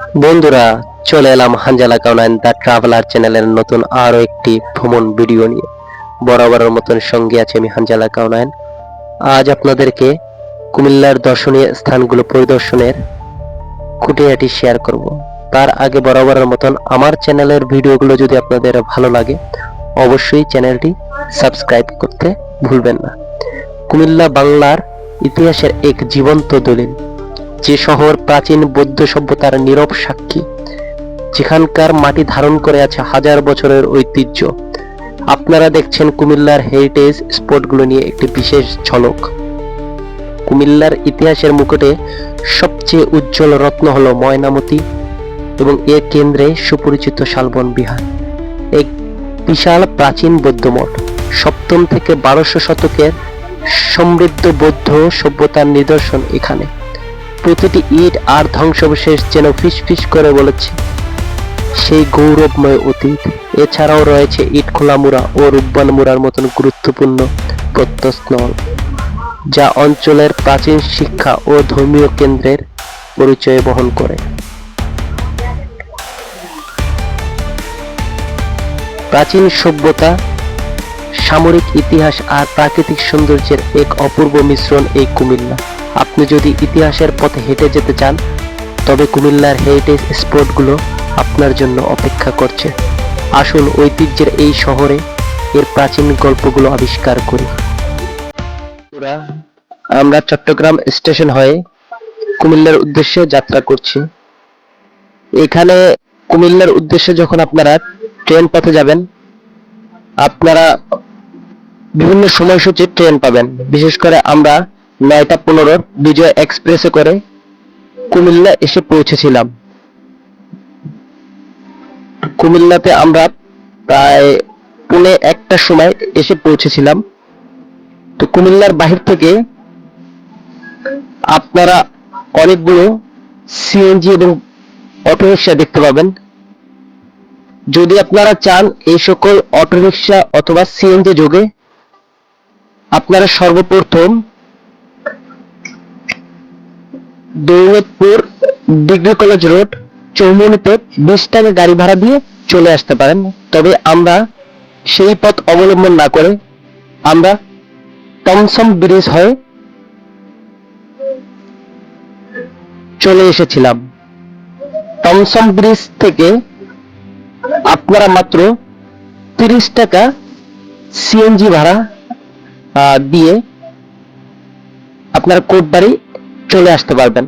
বন্ধুরা, চলে এলাম হাঞ্জালা কাউনাইন দ্য ট্রাভেলার চ্যানেলের নতুন আরও একটি ভ্রমণ ভিডিও নিয়ে। বরাবরের মতন সঙ্গে আছে আমি হাঞ্জালা কাউনাইন। আজ আপনাদেরকে কুমিল্লার দর্শনীয় স্থানগুলো পরিদর্শনের খুঁটিনাটি শেয়ার করব। তার আগে বরাবরের মতন আমার চ্যানেলের ভিডিওগুলো যদি আপনাদের ভালো লাগে, অবশ্যই চ্যানেলটি সাবস্ক্রাইব করতে ভুলবেন না। কুমিল্লা বাংলার ইতিহাসের এক জীবন্ত দলিল। যে শহর প্রাচীন বৌদ্ধ সভ্যতার নীরব সাক্ষী, যেখানকার মাটি ধারণ করে আছে হাজার বছরের ঐতিহ্য। আপনারা দেখছেন কুমিল্লার হেরিটেজ স্পটগুলো নিয়ে একটি বিশেষ ঝলক। কুমিল্লার ইতিহাসের মুকুটে সবচেয়ে উজ্জ্বল রত্ন হল ময়নামতি এবং এর কেন্দ্রে সুপরিচিত শালবন বিহার। এক বিশাল প্রাচীন বৌদ্ধ মঠ, সপ্তম থেকে বারোশো শতকের সমৃদ্ধ বৌদ্ধ সভ্যতার নিদর্শন এখানে। প্রতিটি ইট আর ধ্বংসাবশেষ যেন ফিস ফিস করে বলেছে। সেই গৌরবময় অতীত, এছাড়াও রয়েছে ইটখোলা মুড়া ও রূপবান মুড়ার মতন গুরুত্বপূর্ণ প্রত্নস্থল, যা অঞ্চলের প্রাচীন শিক্ষা ও ধর্মীয় কেন্দ্রের পরিচয় বহন করে। প্রাচীন সভ্যতা, সামরিক ইতিহাস আর প্রাকৃতিক সৌন্দর্যের এক অপূর্ব মিশ্রণ এই কুমিল্লা। আপনি যদি ইতিহাসের পথে হেঁটে যেতে চান, তবে কুমিল্লার হেরিটেজ স্পটগুলো আপনার জন্য অপেক্ষা করছে। আসুন ঐতিহ্যের এই শহরে এর প্রাচীন গল্পগুলো আবিষ্কার করি। আমরা চট্টগ্রাম স্টেশন হয়ে কুমিল্লার উদ্দেশ্যে যাত্রা করছি। এখানে কুমিল্লার উদ্দেশ্যে যখন আপনারা ট্রেন পথে যাবেন, আপনারা বিভিন্ন সময়সূচি ট্রেন পাবেন। বিশেষ করে আমরা নয়টা পনেরো বিজয় এক্সপ্রেসে করে কুমিল্লা এসে পৌঁছেছিলাম। কুমিল্লাতে আমরা প্রায় পুনে একটা সময় এসে পৌঁছেছিলাম। তো কুমিল্লার বাহির থেকে আপনারা অনেকগুলো সিএনজি এবং অটোরিকশা দেখতে পাবেন। যদি আপনারা চান এই সকল অটোরিকশা অথবা সিএনজি যোগে, আপনারা সর্বপ্রথম দৌলতপুর ডিগ্রি কলেজ রোড চৌমনিতে বিশ টাকা গাড়ি ভাড়া দিয়ে চলে আসতে পারেন। তবে আমরা সেই পথ অবলম্বন না করে আমরা টমসম ব্রিজ হয়ে চলে এসেছিলাম। টমসম ব্রিজ থেকে আপনারা মাত্র তিরিশ টাকা সিএনজি ভাড়া দিয়ে আপনারা কোটবাড়ি চলে আসতে পারবেন।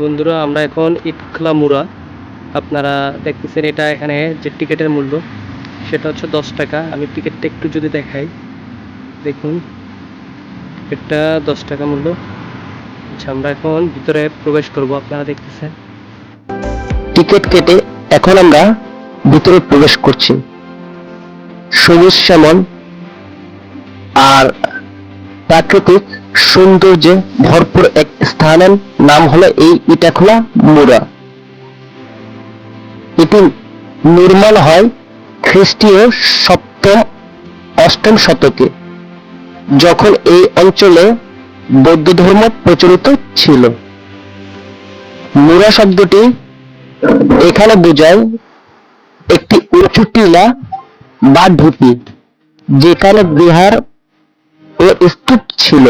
বন্ধুরা আমরা এখন ইটখলা মুড়া। আপনারা দেখতেছেন এটা এখানে যে টিকিটের মূল্য সেটা হচ্ছে দশ টাকা। আমি টিকিটটা একটু যদি দেখাই দেখুন টিকিটটা দশ টাকা মূল্য। আচ্ছা আমরা এখন ভিতরে প্রবেশ করব আপনারা দেখতেছেন। টিকিট কেটে এখন আমরা ভিতরে প্রবেশ করছি। সবুজ শ্যামল আর প্রাকৃতিক সৌন্দর্যে ভরপুর এক স্থানের নাম হলো এই ইটাখোলা মুড়া। এটি নির্মাণ হয় খ্রিস্টীয় সপ্তম অষ্টম শতকে, যখন এই অঞ্চলে বৌদ্ধ ধর্ম প্রচলিত ছিল। মুরা শব্দটি এখানে বোঝায় একটি উঁচু টিলা বা ঢুপি যেখানে বিহার ও স্তূপ ছিল।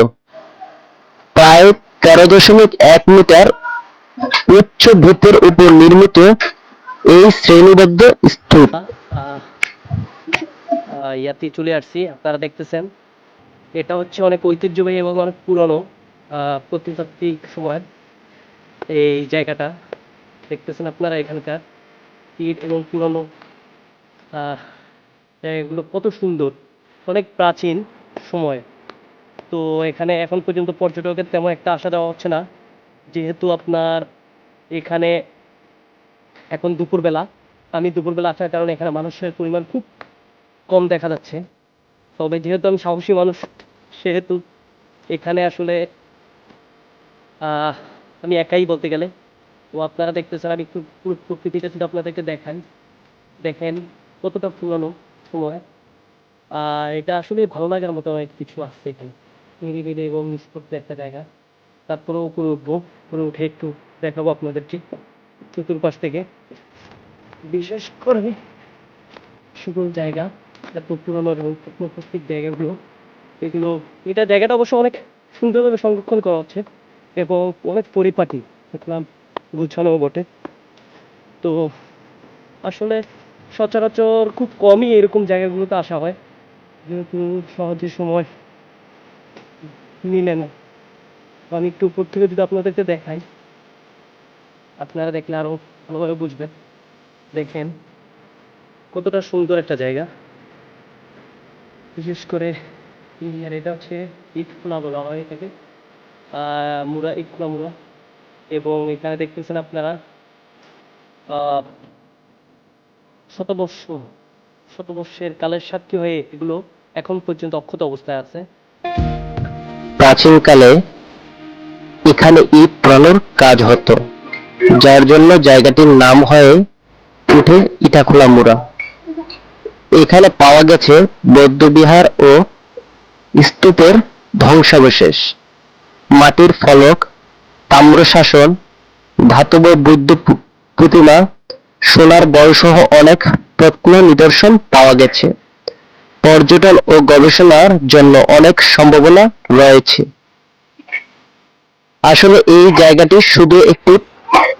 প্রায় তেরো দশমিক এক মিটার উচ্চ ভিতের উপর নির্মিত এই শ্রেণীবদ্ধ স্তূপ। ইয়াতে চলে আসছি, আপনারা দেখতেছেন। এটা হচ্ছে অনেক ঐতিহ্যবাহী এবং অনেক পুরনো প্রত্নতাত্ত্বিক সময়। এই জায়গাটা দেখতেছেন আপনারা এখানকার ইট এবং পুরনো জায়গাগুলো কত সুন্দর, অনেক প্রাচীন সময়। তো এখানে এখন পর্যন্ত পর্যটকের তেমন একটা আসা দেওয়া হচ্ছে না। যেহেতু আপনার এখানে এখন দুপুরবেলা। আমি দুপুরবেলা আসার কারণে এখানে মানুষের পরিমাণ খুব কম দেখা যাচ্ছে। তবে যেহেতু আমি সাহসী মানুষ, সেহেতু এখানে আসলে আমি একাই বলতে গেলে। তো আপনারা দেখতেছেন, আমি একটু প্রকৃতিটা শুধু আপনাদেরকে দেখাই। দেখেন কতটা পুরনো সময়। আর এটা আসলে ভালো লাগার মতো অনেক কিছু আছে এখানে। নিরিবিলি এবং নিষ্পত্তি একটা জায়গা। তারপরেও উপরে উঠবো উপরে উঠে একটু দেখাবো আপনাদেরকে চতুর্পাশ থেকে। বিশেষ করে সুন্দর জায়গা, এত পুরনো এবং প্রত্নতাত্ত্বিক জায়গাগুলো। এগুলো, এটা জায়গাটা অবশ্য অনেক সুন্দরভাবে সংরক্ষণ করা হচ্ছে এবং অনেক পরিপাটি, দেখলাম গুছানো বটে। তো আসলে সচরাচর খুব কমই এরকম জায়গাগুলোতে আসা হয়। যেহেতু সহজে সময় মিলে না। আমি একটু উপর থেকে যদি আপনাদেরকে দেখাই, আপনারা দেখলে আরও ভালোভাবে বুঝবেন। দেখেন, কতটা সুন্দর একটা জায়গা। বিশেষ করে আর এটা হচ্ছে ইটখোলা বলা হয় এটাকে। মুড়া, ইটখোলা মুড়া। এবং এখানে দেখতেছেন আপনারা শতবর্ষ, শতবর্ষের কালের সাক্ষী হয়ে এগুলো এখন পর্যন্ত অক্ষত অবস্থায় আছে। প্রাচীনকালে এখানে ইট প্রলর কাজ হতো, যার জন্য জায়গাটির নাম হয়ে উঠে ইটাখোলা মুড়া। এখানে পাওয়া গেছে বৌদ্ধবিহার ও স্তূপের ধ্বংসাবশেষ, মাটির ফলক, তাম্রশাসন, ধাতব বুদ্ধ প্রতিমা, সোনার বলসহ অনেক প্রত্ন নিদর্শন পাওয়া গেছে। পর্যটন ও গবেষণার জন্য অনেক সম্ভাবনা রয়েছে। আসলে এই জায়গাটি শুধু একটি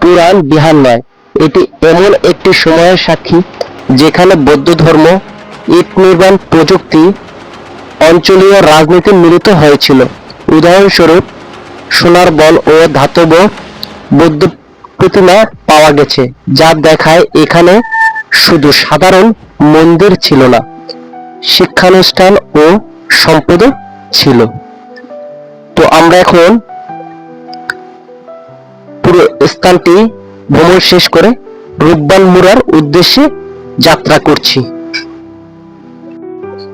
পুরাণ বিহার নয়, এটি এমন একটি সময়ের সাক্ষী যেখানে বৌদ্ধ ধর্ম, ইট নির্মাণ প্রযুক্তি, অঞ্চলীয় রাজনীতি মিলিত হয়েছিল। উদাহরণস্বরূপ, সোনার বল ও ধাতব বৌদ্ধ প্রতিমা পাওয়া গেছে, যা দেখায় এখানে শুধু সাধারণ মন্দির ছিল না শিক্ষানুষ্ঠান ও সম্পদ ছিল। তো আমরা এখন পুরো স্থানটি ভ্রমণ শেষ করে রূপবান মুরার উদ্দেশ্যে যাত্রা করছি।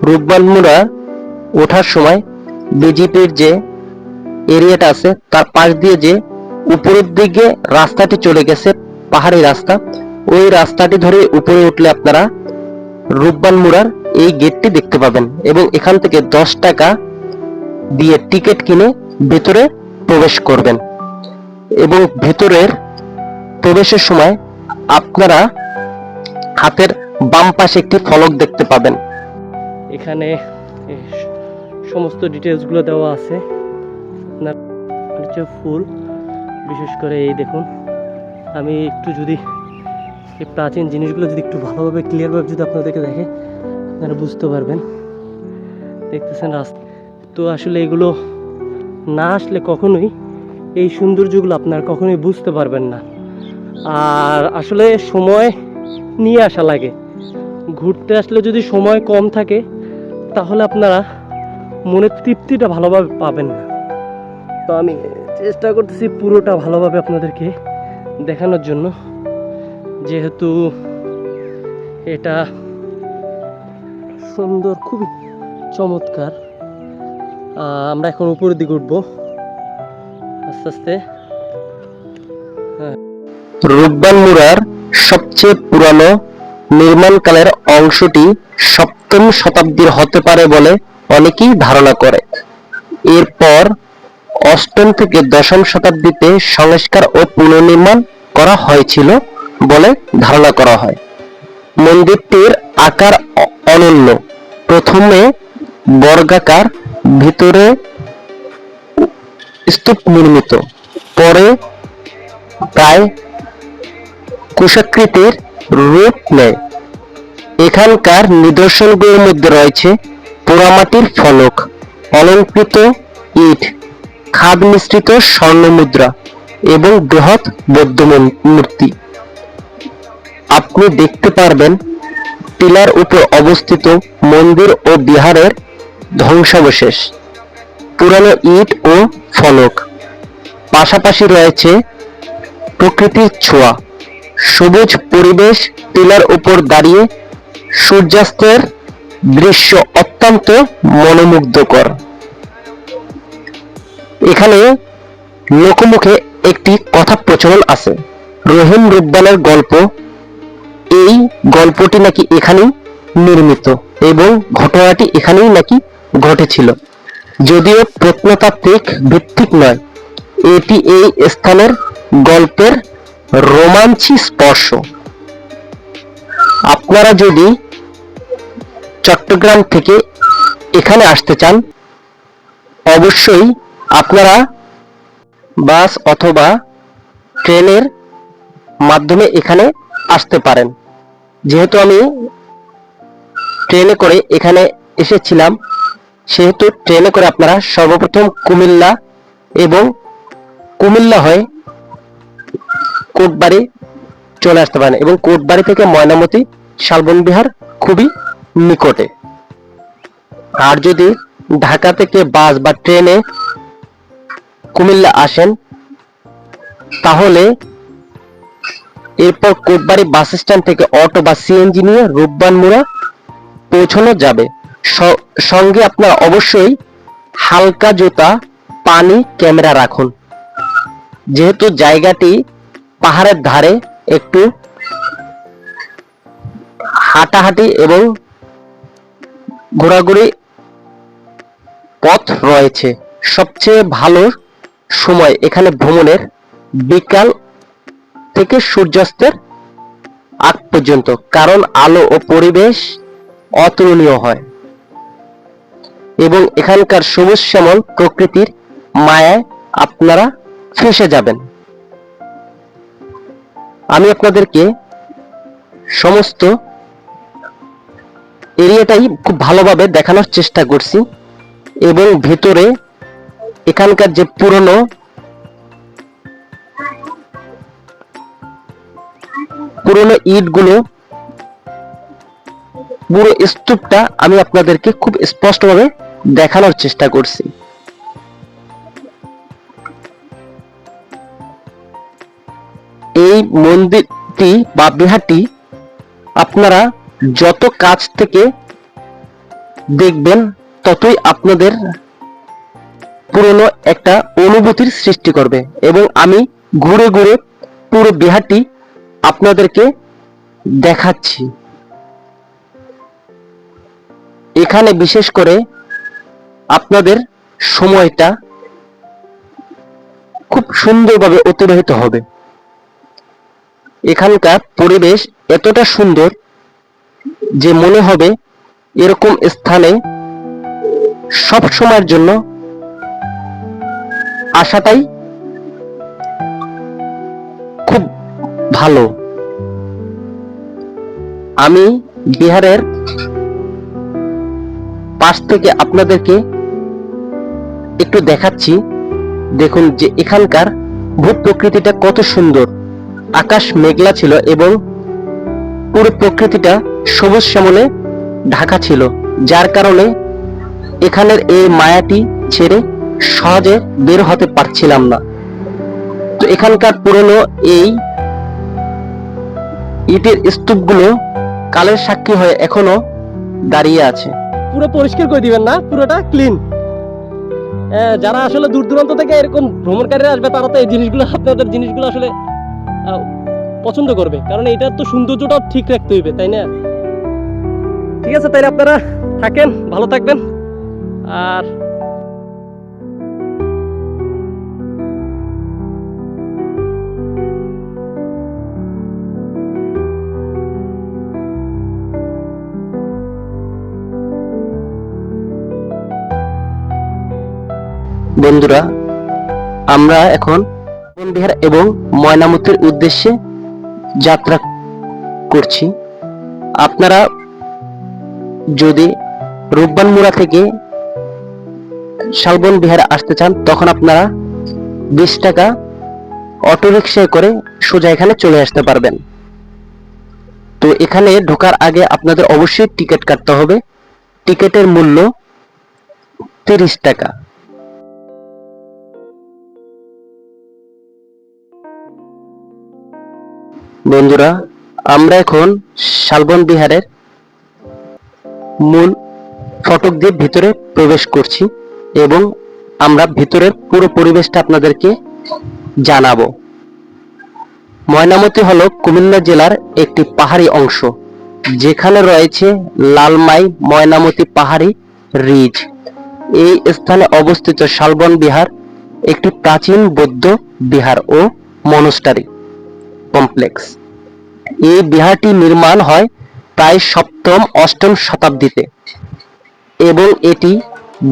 রূপবান মুরা ওঠার সময় বিজেপির যে এরিয়াটা আছে, তার পাশ দিয়ে যে উপরের দিকে রাস্তাটি চলে গেছে, পাহাড়ি রাস্তা, ওই রাস্তাটি ধরে উপরে উঠলে আপনারা রূপবান মুরার এই গেটটি দেখতে পাবেন এবং এখান থেকে দশ টাকা দিয়ে টিকিট কিনে ভেতরে প্রবেশ করবেন। এবং ভেতরের প্রবেশের সময় আপনারা হাতের বাম পাশে একটি ফলক দেখতে পাবেন। এখানে সমস্ত ডিটেলসগুলো দেওয়া আছে। আপনার ফুল, বিশেষ করে এই দেখুন। আমি একটু যদি এই প্রাচীন জিনিসগুলো যদি একটু ভালোভাবে ক্লিয়ারভাবে যদি আপনাদেরকে দেখে আপনারা বুঝতে পারবেন। দেখতেছেন রাস্তা তো আসলে এগুলো না আসলে কখনোই এই সৌন্দর্যগুলো আপনার কখনোই বুঝতে পারবেন না। আর আসলে সময় নিয়ে আসা লাগে। ঘুরতে আসলে যদি সময় কম থাকে, তাহলে আপনারা মনের তৃপ্তিটা ভালোভাবে পাবেন না। তো আমি চেষ্টা করতেছি পুরোটা ভালোভাবে আপনাদেরকে দেখানোর জন্য। যেহেতু এটা সুন্দর, খুবই চমৎকার। আমরা এখন উপরের দিকে উঠবো। আস্তে আস্তে। রূপবান মুরার সবচেয়ে পুরানো নির্মাণকালের অংশটি সপ্তম শতাব্দীর হতে পারে বলে অনেকেই ধারণা করে। এরপর অষ্টম থেকে দশম শতাব্দীতে সংস্কার ও পুনর্নির্মাণ করা হয়েছিল বলে ধারণা করা হয়। মন্দিরটির আকার অনন্য। প্রথমে বর্গাকার, ভিতরে স্তূপ নির্মিত। পরে প্রায় কুশাকৃতির রূপ নেয়। এখানকার নিদর্শনগুলোর মধ্যে রয়েছে পোড়ামাটির ফলক, অলঙ্কৃত ইট, খাদ মিশ্রিত স্বর্ণ মুদ্রা এবং বৃহৎ বৌদ্ধ মূর্তি আপনি দেখতে পারবেন টিলার উপর অবস্থিত মন্দির ও বিহারের ধ্বংসাবশেষ, পুরানো ইট ও ফলক। পাশাপাশি রয়েছে প্রকৃতির ছোঁয়া। সবুজ পরিবেশ টিলার উপর দাঁড়িয়ে সূর্যাস্তের দৃশ্য অত্যন্ত মনোমুগ্ধকর। এখানে লোকমুখে একটি কথা প্রচলন আছে। রহিম রুব্বানের গল্প এই গল্পটি নাকি এখানেই নির্মিত এবং ঘটনাটি এখানেই নাকি ঘটেছিল। যদিও প্রত্নতাত্ত্বিক ভিত্তিক নয়, এটি এই স্থানের গল্পের রোমাঞ্চী স্পর্শ। আপনারা যদি চট্টগ্রাম থেকে এখানে আসতে চান, অবশ্যই আপনারা বাস অথবা ট্রেনের মাধ্যমে এখানে আসতে পারেন। যেহেতু আমি ট্রেনে করে এখানে এসেছিলাম, সেহেতু ট্রেনে করে আপনারা সর্বপ্রথম কুমিল্লা এবং কুমিল্লা হয়ে কোটবাড়ি চলে আসতে পারেন এবং কোটবাড়ি থেকে ময়নামতি শালবন বিহার খুবই নিকটে। আর যদি ঢাকা থেকে বাস বা ট্রেনে কুমিল্লা আসেন, তাহলে এরপর কোটবাড়ি বাস স্ট্যান্ড থেকে অটো বা সিএনজি নিয়ে রূপবান মুড়া পৌঁছানো যাবে। সঙ্গে আপনারা অবশ্যই হালকা জুতা, পানি, ক্যামেরা রাখুন। যেহেতু জায়গাটি পাহাড়ের ধারে, একটু হাঁটাহাঁটি এবং ঘোরাঘুরি পথ রয়েছে। সবচেয়ে ভালো সময় এখানে ভ্রমণের বিকাল থেকে সূর্যাস্তের আগ পর্যন্ত, কারণ আলো ও পরিবেশ অতুলনীয় হয়। এবং এখানকার সবুজ শ্যামল প্রকৃতির মায়ায় আপনারা ফেসে যাবেন। আমি আপনাদেরকে সমস্ত এরিয়াটাই খুব ভালোভাবে দেখানোর চেষ্টা করছি এবং ভেতরে এখানকার যে পুরনো পুরনো ইটগুলো, পুরো স্তূপটা আমি আপনাদেরকে খুব স্পষ্টভাবে দেখানোর চেষ্টা করছি। এই মন্দিরটি বা বিহারটি আপনারা যত কাছ থেকে দেখবেন, ততই আপনাদের পুরনো একটা অনুভূতির সৃষ্টি করবে। এবং আমি ঘুরে ঘুরে পুরো বিহারটি আপনাদেরকে দেখাচ্ছি। এখানে বিশেষ করে আপনাদের সময়টা খুব সুন্দরভাবে অতিবাহিত হবে। এখানকার পরিবেশ এতটা সুন্দর যে মনে হবে এরকম স্থানে সব সময়ের জন্য আসাটাই ভালো। আমি বিহারের পাশ থেকে আপনাদেরকে একটু দেখাচ্ছি। দেখুন যে এখানকার ভূ প্রকৃতিটা কত সুন্দর। আকাশ মেঘলা ছিল এবং পুরো প্রকৃতিটা সবুজ শ্যামলে ঢাকা ছিল, যার কারণে এখানের এই মায়াটি ছেড়ে সহজে বের হতে পারছিলাম না। তো এখানকার পুরনো এই ইটের স্তূপগুলো কালের সাক্ষী হয়ে এখনও দাঁড়িয়ে আছে। পুরো পরিষ্কার করে দিবেন না? পুরোটা ক্লিন যারা আসলে দূর দূরান্ত থেকে এরকম ভ্রমণকারীরা আসবে, তারা তো এই জিনিসগুলো, আপনাদের জিনিসগুলো আসলে পছন্দ করবে। কারণ এটার তো সৌন্দর্যটাও ঠিক রাখতে হইবে, তাই না? ঠিক আছে, তাইলে আপনারা থাকেন, ভালো থাকবেন। আর বন্ধুরা, আমরা এখন বিহার এবং ময়নামতির উদ্দেশ্যে যাত্রা করছি। আপনারা যদি রূপবান মুড়া থেকে শালবন বিহারে আসতে চান, তখন আপনারা বিশ টাকা অটো রিক্সায় করে সোজা এখানে চলে আসতে পারবেন। তো এখানে ঢোকার আগে আপনাদের অবশ্যই টিকিট কাটতে হবে। টিকিটের মূল্য তিরিশ টাকা। বন্ধুরা, আমরা এখন শালবন বিহারের মূল ফটক দিয়ে ভিতরে প্রবেশ করছি এবং আমরা ভিতরের পুরো পরিবেশটা আপনাদেরকে জানাব। ময়নামতি হলো কুমিল্লা জেলার একটি পাহাড়ি অংশ, যেখানে রয়েছে লালমাই ময়নামতি পাহাড়ি রিজ। এই স্থানে অবস্থিত শালবন বিহার একটি প্রাচীন বৌদ্ধ বিহার ও মনস্টারি। কমপ্লেক্স এই বিহারটি নির্মাণ হয় প্রায় সপ্তম, অষ্টম শতাব্দীতে এবং এটি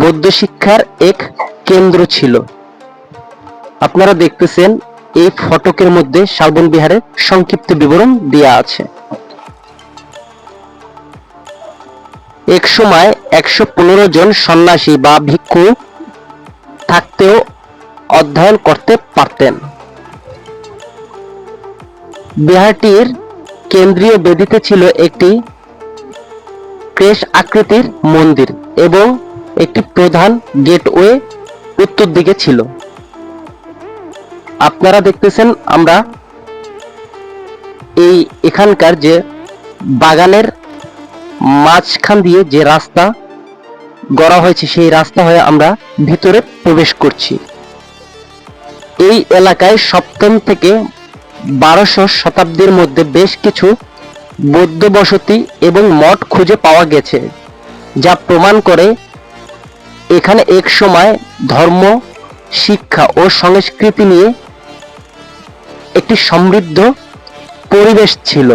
বৌদ্ধ শিক্ষার এক কেন্দ্র ছিল। আপনারা দেখতেছেন এই ফটকের মধ্যে শালবন বিহারের সংক্ষিপ্ত বিবরণ দেওয়া আছে। এক সময় একশো পনেরো জন সন্ন্যাসী বা ভিক্ষু থাকতেও অধ্যয়ন করতে পারতেন। বিহারটির কেন্দ্রীয় বেদিতে ছিল একটি ক্রেশ আকৃতির মন্দির এবং একটি প্রধান গেটওয়ে উত্তর দিকে ছিল। আপনারা দেখতেছেন আমরা এই এখানকার যে বাগানের মাঝখান দিয়ে যে রাস্তা গড়া হয়েছে, সেই রাস্তা হয়ে আমরা ভিতরে প্রবেশ করছি। এই এলাকায় সপ্তম থেকে বারোশো শতাব্দীর মধ্যে বেশ কিছু বৌদ্ধ বসতি এবং মঠ খুঁজে পাওয়া গেছে, যা প্রমাণ করে এখানে এক সময় ধর্ম, শিক্ষা ও সংস্কৃতি নিয়ে একটি সমৃদ্ধ পরিবেশ ছিল।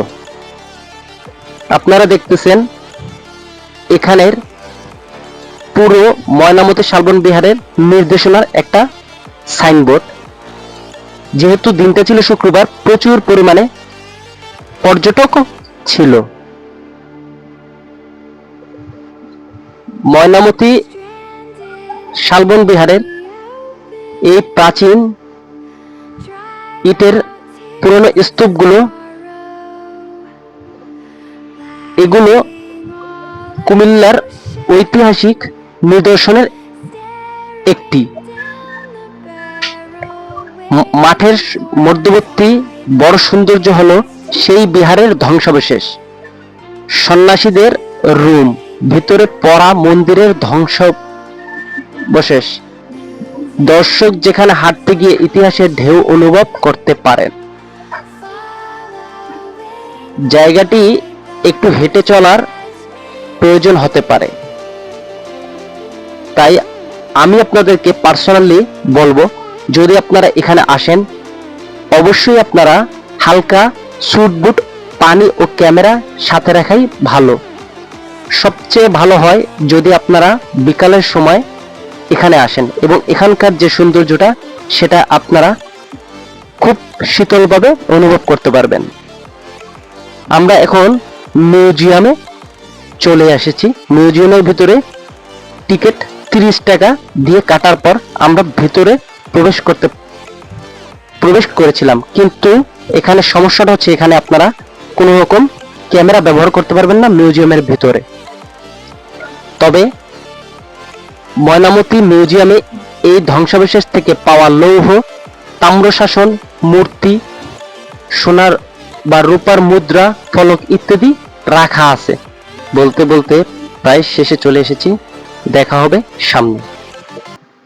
আপনারা দেখতেছেন এখানের পুরো ময়নামতি শালবন বিহারের নির্দেশনার একটা সাইনবোর্ড। যেহেতু দিনটা ছিল শুক্রবার, প্রচুর পরিমাণে পর্যটক ছিল। ময়নামতি শালবন বিহারের এই প্রাচীন ইটের পুরনো স্তূপগুলো, এগুলো কুমিল্লার ঐতিহাসিক নিদর্শনের একটি। মাঠের মধ্যবর্তী বড় সৌন্দর্য হলো সেই বিহারের ধ্বংসাবশেষ। সন্ন্যাসীদের রুম, ভিতরে পড়া মন্দিরের ধ্বংসাবশেষ। দর্শক যেখানে হাঁটতে গিয়ে ইতিহাসের ঢেউ অনুভব করতে পারেন। জায়গাটি একটু হেঁটে চলার প্রয়োজন হতে পারে। তাই আমি আপনাদেরকে পার্সোনালি বলব যদি আপনারা এখানে আসেন, অবশ্যই আপনারা হালকা স্যুট বুট, পানি ও ক্যামেরা সাথে রাখাই ভালো। সবচেয়ে ভালো হয় যদি আপনারা বিকালের সময় এখানে আসেন এবং এখানকার যে সৌন্দর্যটা, সেটা আপনারা খুব শীতলভাবে অনুভব করতে পারবেন। আমরা এখন মিউজিয়ামে চলে এসেছি। মিউজিয়ামের ভিতরে টিকিট তিরিশ টাকা দিয়ে কাটার পর আমরা ভিতরে প্রবেশ করতে, প্রবেশ করেছিলাম। কিন্তু এখানে সমস্যাটা হচ্ছে এখানে আপনারা কোনো রকম ক্যামেরা ব্যবহার করতে পারবেন না মিউজিয়ামের ভিতরে। তবে ময়নামতি মিউজিয়ামে এই ধ্বংসাবশেষ থেকে পাওয়া লৌহ, তাম্রশাসন, মূর্তি, সোনার বা রূপার মুদ্রা, ফলক ইত্যাদি রাখা আছে। বলতে বলতে প্রায় শেষে চলে এসেছি। দেখা হবে সামনে।